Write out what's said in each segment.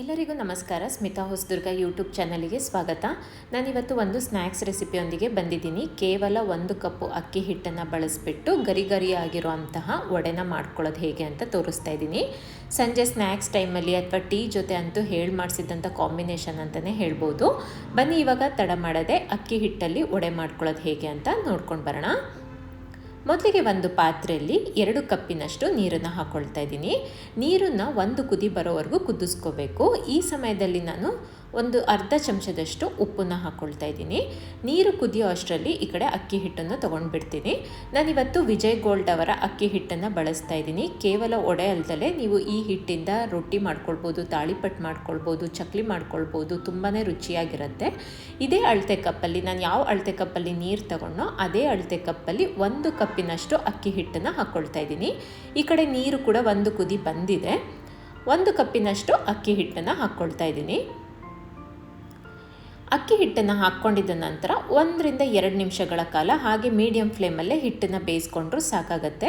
ಎಲ್ಲರಿಗೂ ನಮಸ್ಕಾರ. ಸ್ಮಿತಾ ಹೊಸದುರ್ಗ ಯೂಟ್ಯೂಬ್ ಚಾನಲಿಗೆ ಸ್ವಾಗತ. ನಾನಿವತ್ತು ಒಂದು ಸ್ನ್ಯಾಕ್ಸ್ ರೆಸಿಪಿಯೊಂದಿಗೆ ಬಂದಿದ್ದೀನಿ. ಕೇವಲ ಒಂದು ಕಪ್ಪು ಅಕ್ಕಿ ಹಿಟ್ಟನ್ನು ಬಳಸಿಬಿಟ್ಟು ಗರಿ ಗರಿಯಾಗಿರುವಂತಹ ಒಡೆನ ಮಾಡ್ಕೊಳ್ಳೋದು ಹೇಗೆ ಅಂತ ತೋರಿಸ್ತಾ ಇದ್ದೀನಿ. ಸಂಜೆ ಸ್ನ್ಯಾಕ್ಸ್ ಟೈಮಲ್ಲಿ ಅಥವಾ ಟೀ ಜೊತೆ ಅಂತೂ ಹೇಳಿ ಮಾಡಿಸಿದ್ದಂಥ ಕಾಂಬಿನೇಷನ್ ಅಂತಲೇ ಹೇಳ್ಬೋದು. ಬನ್ನಿ ಇವಾಗ ತಡ ಮಾಡದೆ ಅಕ್ಕಿ ಹಿಟ್ಟಲ್ಲಿ ವಡೆ ಮಾಡ್ಕೊಳ್ಳೋದು ಹೇಗೆ ಅಂತ ನೋಡ್ಕೊಂಡು ಬರೋಣ. ಮೊದಲಿಗೆ ಒಂದು ಪಾತ್ರೆಯಲ್ಲಿ ಎರಡು ಕಪ್ಪಿನಷ್ಟು ನೀರನ್ನು ಹಾಕ್ಕೊಳ್ತಾ ಇದ್ದೀನಿ. ನೀರನ್ನು ಒಂದು ಕುದಿ ಬರೋವರೆಗೂ ಕುದಿಸ್ಕೋಬೇಕು. ಈ ಸಮಯದಲ್ಲಿ ನಾನು ಒಂದು ಅರ್ಧ ಚಮಚದಷ್ಟು ಉಪ್ಪನ್ನು ಹಾಕ್ಕೊಳ್ತಾ ಇದ್ದೀನಿ. ನೀರು ಕುದಿಯೋ ಅಷ್ಟರಲ್ಲಿ ಈ ಕಡೆ ಅಕ್ಕಿ ಹಿಟ್ಟನ್ನು ತೊಗೊಂಡ್ಬಿಡ್ತೀನಿ. ನಾನಿವತ್ತು ವಿಜಯ್ ಗೋಲ್ಡ್ ಅವರ ಅಕ್ಕಿ ಹಿಟ್ಟನ್ನು ಬಳಸ್ತಾ ಇದ್ದೀನಿ. ಕೇವಲ ಒಡೆ ಅಲ್ದಲೆ ನೀವು ಈ ಹಿಟ್ಟಿಂದ ರೊಟ್ಟಿ ಮಾಡ್ಕೊಳ್ಬೋದು ತಾಳಿಪಟ್ಟು ಮಾಡ್ಕೊಳ್ಬೋದು, ಚಕ್ಲಿ ಮಾಡ್ಕೊಳ್ಬೋದು ತುಂಬಾ ರುಚಿಯಾಗಿರುತ್ತೆ. ಇದೇ ಅಳತೆ ಕಪ್ಪಲ್ಲಿ, ನಾನು ಯಾವ ಅಳತೆ ಕಪ್ಪಲ್ಲಿ ನೀರು ತಗೊಂಡೋ ಅದೇ ಅಳತೆ ಕಪ್ಪಲ್ಲಿ ಒಂದು ಕಪ್ಪಿನಷ್ಟು ಅಕ್ಕಿ ಹಿಟ್ಟನ್ನು ಹಾಕ್ಕೊಳ್ತಾ ಇದ್ದೀನಿ. ಈ ಕಡೆ ನೀರು ಕೂಡ ಒಂದು ಕುದಿ ಬಂದಿದೆ. ಒಂದು ಕಪ್ಪಿನಷ್ಟು ಅಕ್ಕಿ ಹಿಟ್ಟನ್ನು ಹಾಕ್ಕೊಳ್ತಾ ಇದ್ದೀನಿ. ಅಕ್ಕಿ ಹಿಟ್ಟನ್ನು ಹಾಕ್ಕೊಂಡಿದ್ದ ನಂತರ ಒಂದರಿಂದ ಎರಡು ನಿಮಿಷಗಳ ಕಾಲ ಹಾಗೆ ಮೀಡಿಯಂ ಫ್ಲೇಮಲ್ಲೇ ಹಿಟ್ಟನ್ನು ಬೇಯಿಸ್ಕೊಂಡ್ರು ಸಾಕಾಗತ್ತೆ.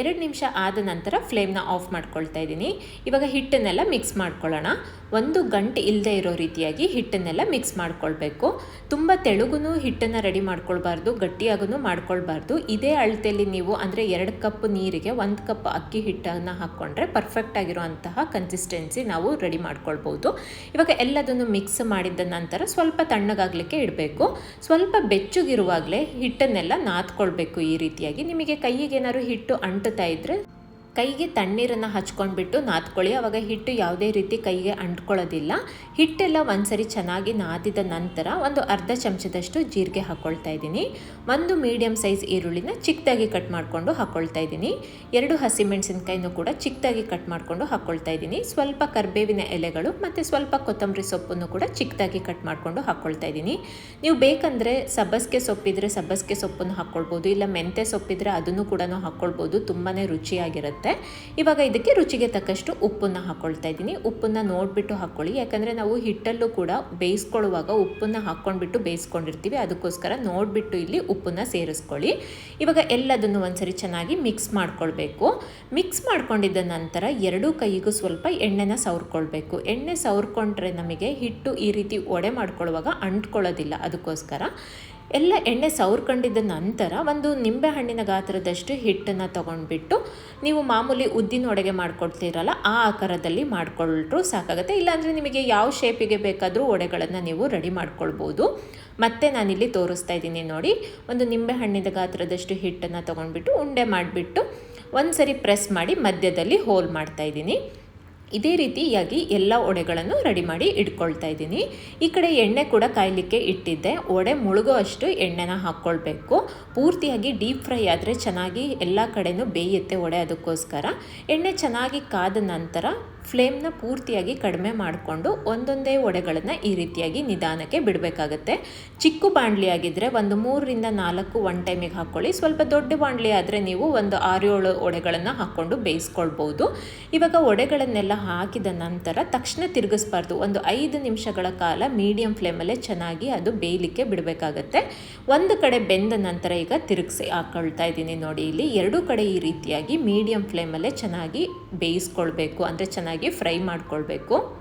ಎರಡು ನಿಮಿಷ ಆದ ನಂತರ ಫ್ಲೇಮ್ನ ಆಫ್ ಮಾಡ್ಕೊಳ್ತಾ ಇದ್ದೀನಿ. ಇವಾಗ ಹಿಟ್ಟನ್ನೆಲ್ಲ ಮಿಕ್ಸ್ ಮಾಡ್ಕೊಳ್ಳೋಣ. ಒಂದು ಗಂಟೆ ಇಲ್ಲದೆ ಇರೋ ರೀತಿಯಾಗಿ ಹಿಟ್ಟನ್ನೆಲ್ಲ ಮಿಕ್ಸ್ ಮಾಡ್ಕೊಳ್ಬೇಕು. ತುಂಬ ತೆಳುಗೂ ಹಿಟ್ಟನ್ನು ರೆಡಿ ಮಾಡ್ಕೊಳ್ಬಾರ್ದು ಗಟ್ಟಿಯಾಗೂ ಮಾಡ್ಕೊಳ್ಬಾರ್ದು. ಇದೇ ಅಳತೆಯಲ್ಲಿ ನೀವು ಅಂದರೆ ಎರಡು ಕಪ್ ನೀರಿಗೆ ಒಂದು ಕಪ್ ಅಕ್ಕಿ ಹಿಟ್ಟನ್ನು ಹಾಕ್ಕೊಂಡ್ರೆ ಪರ್ಫೆಕ್ಟ್ ಆಗಿರುವಂತಹ ಕನ್ಸಿಸ್ಟೆನ್ಸಿ ನಾವು ರೆಡಿ ಮಾಡ್ಕೊಳ್ಬೋದು. ಇವಾಗ ಎಲ್ಲದನ್ನು ಮಿಕ್ಸ್ ಮಾಡಿದ ನಂತರ ಸ್ವಲ್ಪ ತಣ್ಣಗಾಗಲಿಕ್ಕೆ ಇಡಬೇಕು. ಸ್ವಲ್ಪ ಬೆಚ್ಚಗಿರುವಾಗಲೇ ಹಿಟ್ಟನ್ನೆಲ್ಲ ನಾದ್ಕೊಳ್ಬೇಕು ಈ ರೀತಿಯಾಗಿ. ನಿಮಗೆ ಕೈಗೆ ಏನಾದ್ರು ಹಿಟ್ಟು ಅಂಟುತ್ತಾ ಇದ್ದರೆ ಕೈಗೆ ತಣ್ಣೀರನ್ನು ಹಚ್ಕೊಂಡ್ಬಿಟ್ಟು ನಾದ್ಕೊಳ್ಳಿ. ಆವಾಗ ಹಿಟ್ಟು ಯಾವುದೇ ರೀತಿ ಕೈಗೆ ಅಂಟ್ಕೊಳ್ಳೋದಿಲ್ಲ. ಹಿಟ್ಟೆಲ್ಲ ಒಂದ್ಸರಿ ಚೆನ್ನಾಗಿ ನಾದಿದ ನಂತರ ಒಂದು ಅರ್ಧ ಚಮಚದಷ್ಟು ಜೀರಿಗೆ ಹಾಕ್ಕೊಳ್ತಾ ಇದ್ದೀನಿ. ಒಂದು ಮೀಡಿಯಮ್ ಸೈಜ್ ಈರುಳ್ಳಿನ ಚಿಕ್ಕದಾಗಿ ಕಟ್ ಮಾಡಿಕೊಂಡು ಹಾಕ್ಕೊಳ್ತಾ ಇದ್ದೀನಿ. ಎರಡು ಹಸಿಮೆಣಸಿನ್ಕಾಯಿನೂ ಕೂಡ ಚಿಕ್ಕದಾಗಿ ಕಟ್ ಮಾಡಿಕೊಂಡು ಹಾಕ್ಕೊಳ್ತಾ ಇದ್ದೀನಿ. ಸ್ವಲ್ಪ ಕರ್ಬೇವಿನ ಎಲೆಗಳು ಮತ್ತು ಸ್ವಲ್ಪ ಕೊತ್ತಂಬರಿ ಸೊಪ್ಪನ್ನು ಕೂಡ ಚಿಕ್ಕದಾಗಿ ಕಟ್ ಮಾಡಿಕೊಂಡು ಹಾಕ್ಕೊಳ್ತಾ ಇದ್ದೀನಿ. ನೀವು ಬೇಕಂದರೆ ಸಬ್ಬಸ್ಗೆ ಸೊಪ್ಪಿದ್ರೆ ಸಬ್ಬಸ್ಗೆ ಸೊಪ್ಪನ್ನು ಹಾಕ್ಕೊಳ್ಬೋದು ಇಲ್ಲ ಮೆಂತೆ ಸೊಪ್ಪಿದ್ರೆ ಅದನ್ನು ಕೂಡ ಹಾಕ್ಕೊಳ್ಬೋದು ತುಂಬಾ ರುಚಿಯಾಗಿರುತ್ತೆ. ಇವಾಗ ಇದಕ್ಕೆ ರುಚಿಗೆ ತಕ್ಕಷ್ಟು ಉಪ್ಪನ್ನು ಹಾಕ್ಕೊಳ್ತಾ ಇದ್ದೀನಿ. ಉಪ್ಪನ್ನು ನೋಡಿಬಿಟ್ಟು ಹಾಕ್ಕೊಳ್ಳಿ ಯಾಕಂದರೆ ನಾವು ಹಿಟ್ಟಲ್ಲೂ ಕೂಡ ಬೇಯಿಸ್ಕೊಳ್ಳುವಾಗ ಉಪ್ಪನ್ನು ಹಾಕ್ಕೊಂಡ್ಬಿಟ್ಟು ಬೇಯಿಸ್ಕೊಂಡಿರ್ತೀವಿ. ಅದಕ್ಕೋಸ್ಕರ ನೋಡಿಬಿಟ್ಟು ಇಲ್ಲಿ ಉಪ್ಪನ್ನು ಸೇರಿಸ್ಕೊಳ್ಳಿ. ಇವಾಗ ಎಲ್ಲದನ್ನು ಒಂದ್ಸರಿ ಚೆನ್ನಾಗಿ ಮಿಕ್ಸ್ ಮಾಡ್ಕೊಳ್ಬೇಕು. ಮಿಕ್ಸ್ ಮಾಡ್ಕೊಂಡಿದ್ದ ನಂತರ ಎರಡೂ ಕೈಗೂ ಸ್ವಲ್ಪ ಎಣ್ಣೆನ ಸವರ್ಕೊಳ್ಬೇಕು. ಎಣ್ಣೆ ಸವರ್ಕೊಂಡ್ರೆ ನಮಗೆ ಹಿಟ್ಟು ಈ ರೀತಿ ಒಡೆ ಮಾಡ್ಕೊಳ್ಳುವಾಗ ಅಂಟ್ಕೊಳ್ಳೋದಿಲ್ಲ. ಅದಕ್ಕೋಸ್ಕರ ಎಲ್ಲ ಎಣ್ಣೆ ಸವರ್ಕೊಂಡಿದ್ದ ನಂತರ ಒಂದು ನಿಂಬೆ ಹಣ್ಣಿನ ಗಾತ್ರದಷ್ಟು ಹಿಟ್ಟನ್ನು ತೊಗೊಂಡ್ಬಿಟ್ಟು ನೀವು ಮಾಮೂಲಿ ಉದ್ದಿನ ಒಡೆಗೆ ಮಾಡ್ಕೊಳ್ತೀರಲ್ಲ ಆ ಆಕಾರದಲ್ಲಿ ಮಾಡ್ಕೊಂಡ್ರೂ ಸಾಕಾಗುತ್ತೆ. ಇಲ್ಲಾಂದರೆ ನಿಮಗೆ ಯಾವ ಶೇಪಿಗೆ ಬೇಕಾದರೂ ಒಡೆಗಳನ್ನು ನೀವು ರೆಡಿ ಮಾಡ್ಕೊಳ್ಬೋದು. ಮತ್ತೆ ನಾನಿಲ್ಲಿ ತೋರಿಸ್ತಾ ಇದ್ದೀನಿ ನೋಡಿ, ಒಂದು ನಿಂಬೆ ಹಣ್ಣಿನ ಗಾತ್ರದಷ್ಟು ಹಿಟ್ಟನ್ನು ತೊಗೊಂಡ್ಬಿಟ್ಟು ಉಂಡೆ ಮಾಡಿಬಿಟ್ಟು ಒಂದು ಸರಿ ಪ್ರೆಸ್ ಮಾಡಿ ಮಧ್ಯದಲ್ಲಿ ಹೋಲ್ ಮಾಡ್ತಾ ಇದ್ದೀನಿ. ಇದೇ ರೀತಿಯಾಗಿ ಎಲ್ಲ ಒಡೆಗಳನ್ನು ರೆಡಿ ಮಾಡಿ ಇಟ್ಕೊಳ್ತಾ ಇದ್ದೀನಿ. ಈ ಕಡೆ ಎಣ್ಣೆ ಕೂಡ ಕಾಯಲಿಕ್ಕೆ ಇಟ್ಟಿದ್ದೆ. ಒಡೆ ಮುಳುಗೋ ಅಷ್ಟು ಎಣ್ಣೆನ ಹಾಕ್ಕೊಳ್ಬೇಕು. ಪೂರ್ತಿಯಾಗಿ ಡೀಪ್ ಫ್ರೈ ಆದರೆ ಚೆನ್ನಾಗಿ ಎಲ್ಲ ಕಡೆನೂ ಬೇಯುತ್ತೆ ಒಡೆ ಅದಕ್ಕೋಸ್ಕರ. ಎಣ್ಣೆ ಚೆನ್ನಾಗಿ ಕಾದ ನಂತರ ಫ್ಲೇಮ್ನ ಪೂರ್ತಿಯಾಗಿ ಕಡಿಮೆ ಮಾಡಿಕೊಂಡು ಒಂದೊಂದೇ ಒಡೆಗಳನ್ನು ಈ ರೀತಿಯಾಗಿ ನಿಧಾನಕ್ಕೆ ಬಿಡಬೇಕಾಗತ್ತೆ. ಚಿಕ್ಕ ಬಾಣಲಿ ಆಗಿದ್ದರೆ ಒಂದು ಮೂರರಿಂದ ನಾಲ್ಕು ಒನ್ ಟೈಮಿಗೆ ಹಾಕ್ಕೊಳ್ಳಿ ಸ್ವಲ್ಪ ದೊಡ್ಡ ಬಾಣಲಿ ಆದರೆ ನೀವು ಒಂದು ಆರು ಏಳು ಒಡೆಗಳನ್ನು ಹಾಕ್ಕೊಂಡು ಬೇಯಿಸ್ಕೊಳ್ಬೋದು. ಇವಾಗ ಒಡೆಗಳನ್ನೆಲ್ಲ ಹಾಕಿದ ನಂತರ ತಕ್ಷಣ ತಿರುಗಿಸ್ಬಾರ್ದು. ಒಂದು ಐದು ನಿಮಿಷಗಳ ಕಾಲ ಮೀಡಿಯಂ ಫ್ಲೇಮಲ್ಲೇ ಚೆನ್ನಾಗಿ ಅದು ಬೇಯಲಿಕ್ಕೆ ಬಿಡಬೇಕಾಗತ್ತೆ. ಒಂದು ಕಡೆ ಬೆಂದ ನಂತರ ಈಗ ತಿರುಗಿಸಿ ಹಾಕ್ಕೊಳ್ತಾ ಇದ್ದೀನಿ ನೋಡಿ. ಇಲ್ಲಿ ಎರಡೂ ಕಡೆ ಈ ರೀತಿಯಾಗಿ ಮೀಡಿಯಂ ಫ್ಲೇಮಲ್ಲೇ ಚೆನ್ನಾಗಿ ಬೇಯಿಸ್ಕೊಳ್ಬೇಕು. ಅಂದರೆ ಚೆನ್ನಾಗಿ ಫ್ರೈ ಮಾಡ್ಕೊಳ್ಬೇಕು.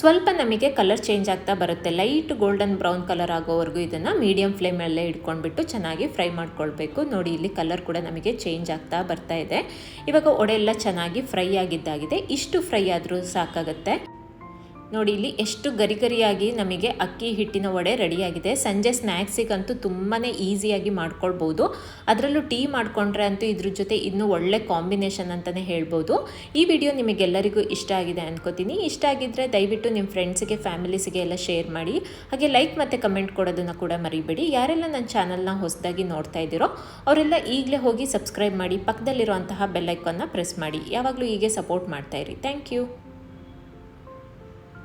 ಸ್ವಲ್ಪ ನಮಗೆ ಕಲರ್ ಚೇಂಜ್ ಆಗ್ತಾ ಬರುತ್ತೆ. ಲೈಟ್ ಗೋಲ್ಡನ್ ಬ್ರೌನ್ ಕಲರ್ ಆಗೋವರೆಗೂ ಇದನ್ನು ಮೀಡಿಯಂ ಫ್ಲೇಮಲ್ಲೇ ಇಟ್ಕೊಂಡ್ಬಿಟ್ಟು ಚೆನ್ನಾಗಿ ಫ್ರೈ ಮಾಡ್ಕೊಳ್ಬೇಕು. ನೋಡಿ, ಇಲ್ಲಿ ಕಲರ್ ಕೂಡ ನಮಗೆ ಚೇಂಜ್ ಆಗ್ತಾ ಬರ್ತಾ ಇದೆ. ಇವಾಗ ಒಡೆ ಎಲ್ಲ ಚೆನ್ನಾಗಿ ಫ್ರೈ ಆಗಿದ್ದಾಗಿದೆ. ಇಷ್ಟು ಫ್ರೈ ಆದರೂ ಸಾಕಾಗುತ್ತೆ. ನೋಡಿ, ಇಲ್ಲಿ ಎಷ್ಟು ಗರಿ ಗರಿಯಾಗಿ ನಮಗೆ ಅಕ್ಕಿ ಹಿಟ್ಟಿನ ವಡೆ ರೆಡಿಯಾಗಿದೆ. ಸಂಜೆ ಸ್ನ್ಯಾಕ್ಸಿಗಂತೂ ತುಂಬಾ ಈಸಿಯಾಗಿ ಮಾಡ್ಕೊಳ್ಬೋದು. ಅದರಲ್ಲೂ ಟೀ ಮಾಡಿಕೊಂಡ್ರೆ ಅಂತೂ ಇದ್ರ ಜೊತೆ ಇನ್ನೂ ಒಳ್ಳೆ ಕಾಂಬಿನೇಷನ್ ಅಂತಲೇ ಹೇಳ್ಬೋದು. ಈ ವಿಡಿಯೋ ನಿಮಗೆಲ್ಲರಿಗೂ ಇಷ್ಟ ಆಗಿದೆ ಅಂದ್ಕೋತೀನಿ ಇಷ್ಟ ಆಗಿದ್ದರೆ ದಯವಿಟ್ಟು ನಿಮ್ಮ ಫ್ರೆಂಡ್ಸಿಗೆ, ಫ್ಯಾಮಿಲೀಸಿಗೆ ಎಲ್ಲ ಶೇರ್ ಮಾಡಿ. ಹಾಗೆ ಲೈಕ್ ಮತ್ತು ಕಮೆಂಟ್ ಕೊಡೋದನ್ನು ಕೂಡ ಮರಿಬೇಡಿ. ಯಾರೆಲ್ಲ ನನ್ನ ಚಾನಲ್ನ ಹೊಸದಾಗಿ ನೋಡ್ತಾ ಇದ್ದೀರೋ, ಅವರೆಲ್ಲ ಈಗಲೇ ಹೋಗಿ ಸಬ್ಸ್ಕ್ರೈಬ್ ಮಾಡಿ ಪಕ್ಕದಲ್ಲಿರುವಂತಹ ಬೆಲ್ಲೈಕನ್ನ ಪ್ರೆಸ್ ಮಾಡಿ. ಯಾವಾಗಲೂ ಹೀಗೆ ಸಪೋರ್ಟ್ ಮಾಡ್ತಾಯಿರಿ ಥ್ಯಾಂಕ್ ಯು.